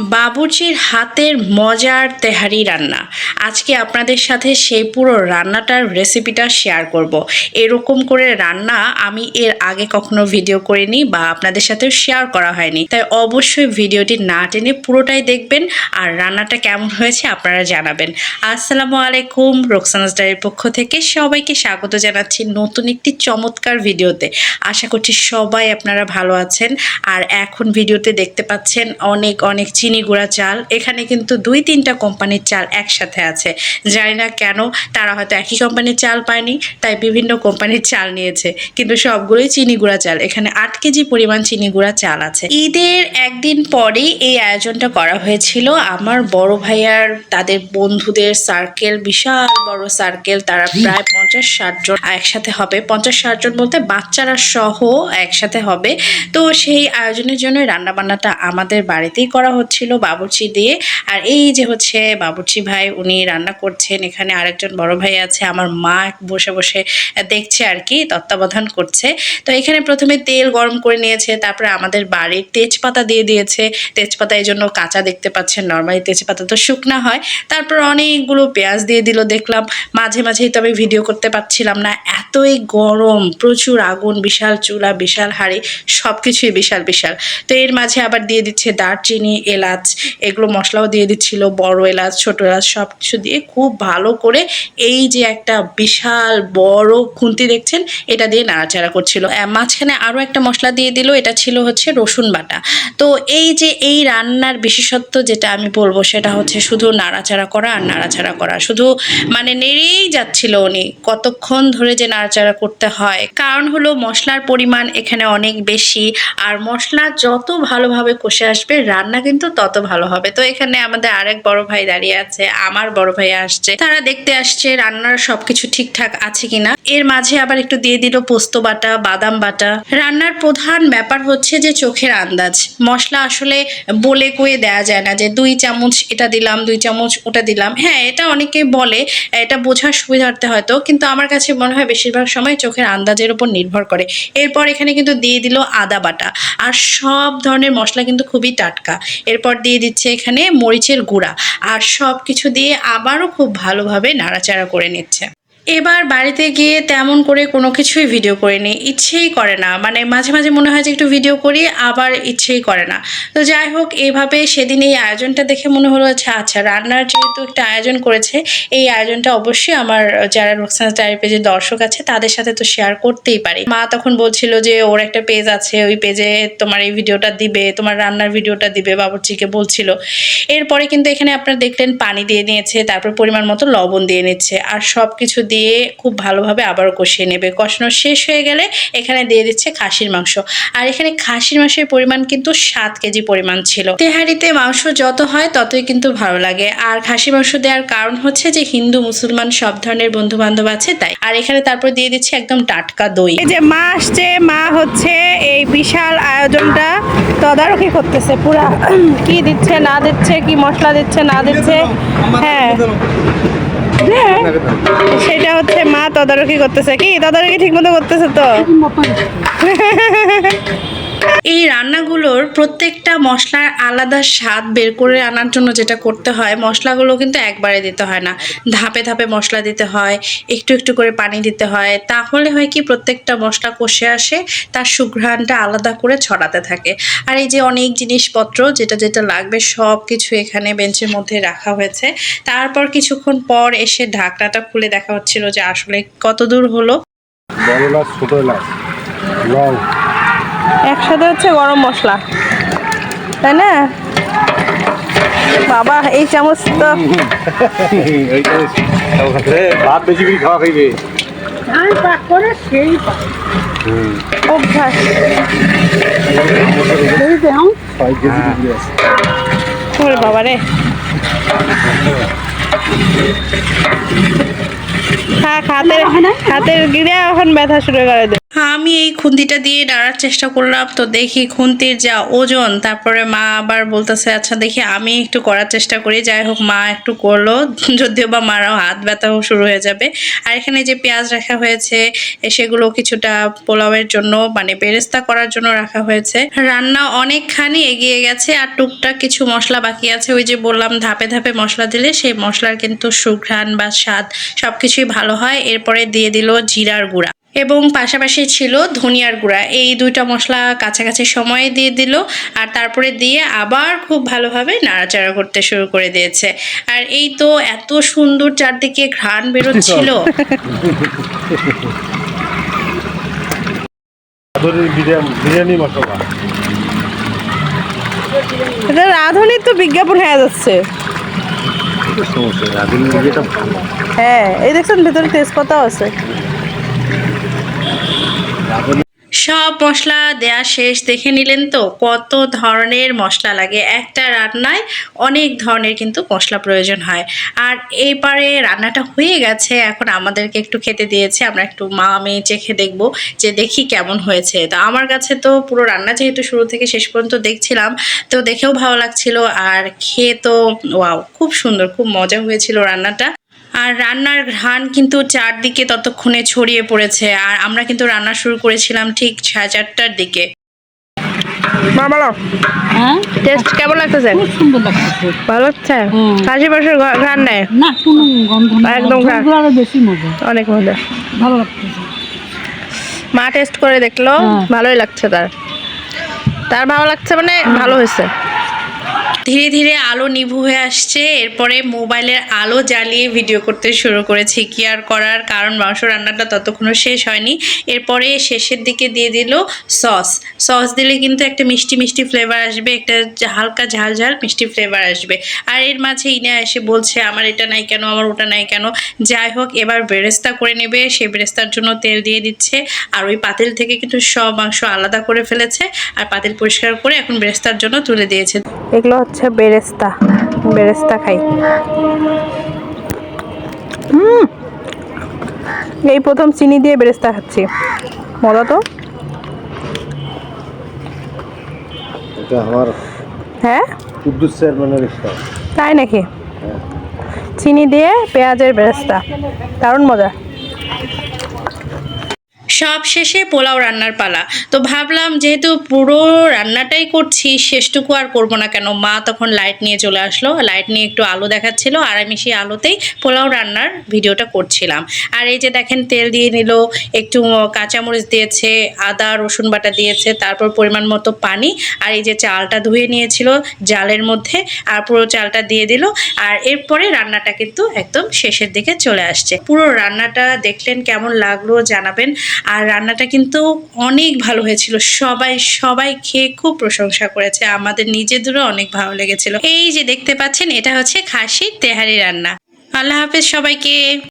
বাবুর্চির হাতের মজার তেহারি রান্না। আজকে আপনাদের সাথে সেই পুরো রান্নাটার রেসিপিটা শেয়ার করব। এরকম করে রান্না আমি এর আগে কখনো ভিডিও করিনি বা আপনাদের সাথে শেয়ার করা হয়নি। তাই অবশ্যই ভিডিওটি না টেনে পুরোটাই দেখবেন আর রান্নাটা কেমন হয়েছে আপনারা জানাবেন। আসসালামু আলাইকুম রোকসানাস ডায়ের পক্ষ থেকে সবাইকে স্বাগত জানাচ্ছি নতুন একটি চমৎকার ভিডিওতে আশা করছি সবাই আপনারা ভালো আছেন। আর এখন ভিডিওতে দেখতে পাচ্ছেন অনেক অনেক চিনি গুঁড়া চাল। এখানে কিন্তু দুই তিনটা কোম্পানির চাল একসাথে আছে। জানি না কেন তারা হয়তো একই কোম্পানির চাল পায়নি তাই বিভিন্ন কোম্পানির চাল নিয়েছে। কিন্তু সবগুলোই চিনি গুঁড়া চাল। এখানে আট কেজি পরিমাণ চিনি গুঁড়া চাল আছে। ঈদের একদিন পরেই এই আয়োজনটা করা হয়েছিল। আমার বড় ভাইয়ার তাদের বন্ধুদের সার্কেল বিশাল বড় সার্কেল তারা প্রায় পঞ্চাশ ষাট জন একসাথে হবে। পঞ্চাশ ষাট জন বলতে বাচ্চারা সহ একসাথে হবে। তো সেই আয়োজনের জন্য রান্না বান্নাটা আমাদের বাড়িতেই করা হচ্ছিল বাবুর্চি দিয়ে। আর এই যে হচ্ছে বাবুর্চি ভাই, উনি রান্না করছেন, এখানে আরেকজন বড় ভাই আছে, আমার মা বসে বসে দেখছে আর কি, তত্ত্বাবধান করছে। তো এখানে প্রথমে তেল গরম করে নিয়েছে, তারপরে আমাদের বাড়ির তেজপাতা দিয়ে দিয়েছে। তেজপাতা এই জন্য কাঁচা দেখতে পাচ্ছেন, নর্মালি তেজপাতা তো শুকনা হয়। তারপর অনেকগুলো পেঁয়াজ দিয়ে দিল, দেখলাম মাঝে মাঝেই তবে ভিডিও করতে পারছিলাম না, এতই গরম, প্রচুর আগুন, বিশাল চুলা, বিশাল হাঁড়ি সব কিছুই বিশাল বিশাল। তো এর মাঝে আবার দিয়ে দিচ্ছে দারচিনি এলাচ এগুলো মশলাও দিয়ে দিচ্ছিল, বড় এলাচ, ছোট এলাচ সব কিছু দিয়ে খুব ভালো করে এই যে একটা বিশাল বড় খুন্তি দেখছেন, এটা দিয়ে নাড়াচাড়া করছিল। মাঝখানে আরও একটা মশলা দিয়ে দিল, এটা ছিল হচ্ছে রসুন বাটা। তো এই যে এই রান্নার বিশেষত্ব যেটা আমি বলব, সেটা হচ্ছে শুধু নাড়াচাড়া করা আর নাড়াচাড়া করা। শুধু মানে নেড়েই যাচ্ছিল উনি, কতক্ষণ ধরে যে নাড়াচাড়া করতে হয়। কারণ হলো মশলার পরিমাণ এখানে অনেক বেশি, আর মশলা যত ভালোভাবে কষে আসবে, রান্না কিন্তু তত ভালো হবে। তো এখানে আমাদের আরেক বড় ভাই দাঁড়িয়ে আছে, আমার বড় ভাই আসছে। তারা দেখতে আসছে রান্নার সবকিছু ঠিকঠাক আছে কিনা। এর মাঝে আবার একটু দিয়ে দিল পোস্ত বাটা, বাদাম বাটা। রান্নার প্রধান ব্যাপার হচ্ছে যে চোখের আন্দাজ। মশলা আসলে বলে কয়ে দেয়া যায় না যে দুই চামচ এটা দিলাম, দুই চামচ ওটা দিলাম। হ্যাঁ এটা অনেকে বলে, এটা বোঝার সুবিধার্থে হয়তো, কিন্তু আমার কাছে মনে হয় বেশিরভাগ সময় চোখের আন্দাজের উপর নির্ভর করে। এরপর এখানে কিন্তু দিয়ে দিল আদা বাটা। আর সব ধরনের মশলা কিন্তু খুবই টাটকা। এরপর দিয়ে দিচ্ছে এখানে মরিচের গুঁড়া। আর সব কিছু দিয়ে আবারও খুব ভালোভাবে নাড়াচাড়া করে নিচ্ছে। এবার বাড়িতে গিয়ে তেমন করে কোনো কিছুই ভিডিও করিনি। ইচ্ছেই করে না। মানে মাঝে মাঝে মনে হয় যে একটু ভিডিও করি, আবার ইচ্ছেই করে না। তো যাই হোক এইভাবে সেদিন এই আয়োজনটা দেখে মনে হলো আচ্ছা আচ্ছা রান্নার যেহেতু একটা আয়োজন করেছে, এই আয়োজনটা অবশ্যই আমার যারা রোকসানা ডায়ের পেজের দর্শক আছে, তাদের সাথে তো শেয়ার করতেই পারি। মা তখন বলছিল যে, ওর একটা পেজ আছে, ওই পেজে তোমার এই ভিডিওটা দিবে, তোমার রান্নার ভিডিওটা দিবে, বাবুর্চিকে বলছিল। এরপরে কিন্তু এখানে আপনারা দেখলেন, পানি দিয়ে নিয়েছে, তারপর পরিমাণ মতো লবণ দিয়ে নিচ্ছে, আর সব কিছু দিয়ে খুব ভালোভাবে আবার কষিয়ে নেবে। কষানো শেষ হয়ে গেলে এখানে দিয়ে দিচ্ছে খাসির মাংস। আর এখানে খাসির মাংসের পরিমাণ কিন্তু সাত কেজি পরিমাণ ছিল। তেহারিতে মাংস যত হয় ততই কিন্তু ভালো লাগে। আর খাসি মাংস দেওয়ার কারণ হচ্ছে যে হিন্দু মুসলমান সব ধরনের বন্ধু বান্ধব আছে তাই। আর এখানে তারপর দিয়ে দিচ্ছে একদম টাটকা দই। এই যে মা আসছে মা হচ্ছে এই বিশাল আয়োজনটা তদারকি করতেছে পুরা। কি দিচ্ছে না দিচ্ছে কি মশলা দিচ্ছে না দিচ্ছে। হ্যাঁ। সেটা হচ্ছে মা তদারকি করতেছে। কি? তদারকি ঠিক মতো করতেছে তো? এই রান্নাগুলোর প্রত্যেকটা মশলার আলাদা স্বাদ বের করে আনার জন্য যেটা করতে হয়, মশলাগুলো কিন্তু একবারে দিতে হয় না। ধাপে ধাপে মশলা দিতে হয়, একটু একটু করে পানি দিতে হয়। তাহলে হয় কি প্রত্যেকটা মশলা কষে আসে, তার সুঘ্রাণটা আলাদা করে ছড়াতে থাকে। আর এই যে অনেক জিনিসপত্র, যেটা যেটা লাগবে সব কিছু এখানে বেঞ্চের মধ্যে রাখা হয়েছে। তারপর কিছুক্ষণ পর এসে ঢাকনাটা খুলে দেখা হচ্ছিল যে আসলে কত দূর হলো। বড় ছোট লং। একসাথে হচ্ছে গরম মশলা তাই না? বাবা এই চামচ তো। ভাত বেশি করে খাওয়া খাইবে অভ্যাস। ওরে বাবা রে। হাতের গিরে এখন ব্যথা শুরু করে দে। আমি এই খুন্তিটা দিয়ে নাড়ার চেষ্টা করলাম, তো দেখি খুন্তির যা ওজন, তারপরে মা আবার বলতেছে আচ্ছা দেখি আমি একটু করার চেষ্টা করি। যাই হোক, মা একটু করল, যদিও বা মারাও হাত ব্যথাও শুরু হয়ে যাবে। আর এখানে যে পেঁয়াজ রাখা হয়েছে সেগুলো কিছুটা পোলাওয়ের জন্য মানে বেরেস্তা করার জন্য রাখা হয়েছে। রান্না অনেকখানি এগিয়ে গেছে, আর টুকটাক কিছু মশলা বাকি আছে। ওই যে বললাম, ধাপে ধাপে মশলা দিলে সেই মশলার কিন্তু সুঘ্রাণ বা স্বাদ সব কিছুই ভালো হয়। এরপরে দিয়ে দিল জিরার গুঁড়া। এবং পাশাপাশি ছিল ধনিয়ার গুঁড়া। এই দুইটা মশলা কাছাকাছি সময়ে দিয়ে দিল আর তারপরে দিয়ে আবার খুব ভালোভাবে নাড়াচাড়া করতে শুরু করে দিয়েছে। আর এই তো এত সুন্দর চারদিকে ঘ্রাণ বেরোচ্ছিল। বিরিয়ানি বিরিয়ানি মশলা। এটা রাঁধুনির তো বিজ্ঞাপন হয়ে যাচ্ছে। হ্যাঁ এই দেখছেন ভেতরে তেজপাতাও আছে। সব মশলা দেয়া শেষ, দেখে নিলেন তো? কত ধরনের মশলা লাগে। একটা রান্নায় অনেক ধরনের কিন্তু মশলা প্রয়োজন হয়। আর এইবারে রান্নাটা হয়ে গেছে, এখন আমাদেরকে একটু খেতে দিয়েছে। আমরা একটু মা, আমি চেখে দেখব যে দেখি কেমন হয়েছে। তো আমার কাছে তো পুরো রান্না যেহেতু শুরু থেকে শেষ পর্যন্ত দেখছিলাম, তো দেখেও ভালো লাগছিল। আর খেয়ে তো, ওয়াও, খুব সুন্দর, খুব মজা হয়েছিল রান্নাটা। আর রান্নার ঘ্রাণ কিন্তু চারদিকে ততক্ষণে ছড়িয়ে পড়েছে। আর আমরা কিন্তু রান্না শুরু করেছিলাম ঠিক সাড়ে চারটার দিকে। মা বলো। হ্যাঁ? টেস্ট কেমন লাগতেছে? খুব সুন্দর লাগতেছে। ভালো লাগছে? ঘ্রাণ নেয়? না কোনো গন্ধ একদম আরও বেশি মজা। অনেক মজা। ভালো লাগতেছে। মা টেস্ট করে দেখল। হ্যাঁ। ভালোই লাগছে তার। তার ভালো লাগছে মানে ভালো হয়েছে। ধীরে ধীরে আলো নিভু হয়ে আসছে। এরপরে মোবাইলের আলো জ্বালিয়ে ভিডিও করতে শুরু করেছি কি আর করার কারণ, মাংস রান্নাটা ততক্ষণও শেষ হয়নি। এরপরে শেষের দিকে দিয়ে দিল সস। সস দিলে কিন্তু একটা মিষ্টি মিষ্টি ফ্লেভার আসবে, একটা হালকা ঝাল ঝাল মিষ্টি ফ্লেভার আসবে। আর এর মাঝে ইনা এসে বলছে, আমার এটা নাই কেন, আমার ওটা নাই কেন? যাই হোক, এবার বেরেস্তা করে নেবে। সেই বেরেস্তার জন্য তেল দিয়ে দিচ্ছে। আর ওই পাতিল থেকে কিন্তু সব মাংস আলাদা করে ফেলেছে। আর পাতিল পরিষ্কার করে এখন বেরেস্তার জন্য তুলে দিয়েছে। এগুলো হচ্ছে বেরেস্তা। বেরেস্তা খাই। এই প্রথম চিনি দিয়ে বেরেস্তা খাচ্ছি। মজা তো? হ্যাঁ? তাই নাকি? চিনি দিয়ে পেঁয়াজের বেরেস্তা। দারুণ মজা। সব শেষে পোলাও রান্নার পালা। তো ভাবলাম যেহেতু পুরো রান্নাটাই করছি, শেষটুকু আর করব না কেন? মা তখন লাইট নিয়ে চলে আসলো। লাইট নিয়ে একটু আলো দেখাচ্ছিল আর আমি সেই আলোতেই পোলাও রান্নার ভিডিওটা করছিলাম। আর এই যে দেখেন, তেল দিয়ে নিল, একটু কাঁচামরিচ দিয়েছে, আদা, রসুন বাটা দিয়েছে, তারপর পরিমাণ মতো পানি আর এই যে চালটা ধুয়ে নিয়েছিল জালের মধ্যে আর পুরো চালটা দিয়ে দিল আর এরপরে রান্নাটা কিন্তু একদম শেষের দিকে চলে আসছে। পুরো রান্নাটা দেখলেন কেমন লাগল জানাবেন। আর রান্নাটা কিন্তু অনেক ভালো হয়েছিল। সবাই সবাই খেয়ে খুব প্রশংসা করেছে। আমাদের নিজেদেরও অনেক ভালো লেগেছিল। এই যে দেখতে পাচ্ছেন, এটা হচ্ছে খাসির তেহারি রান্না। আল্লাহ হাফেজ সবাইকে।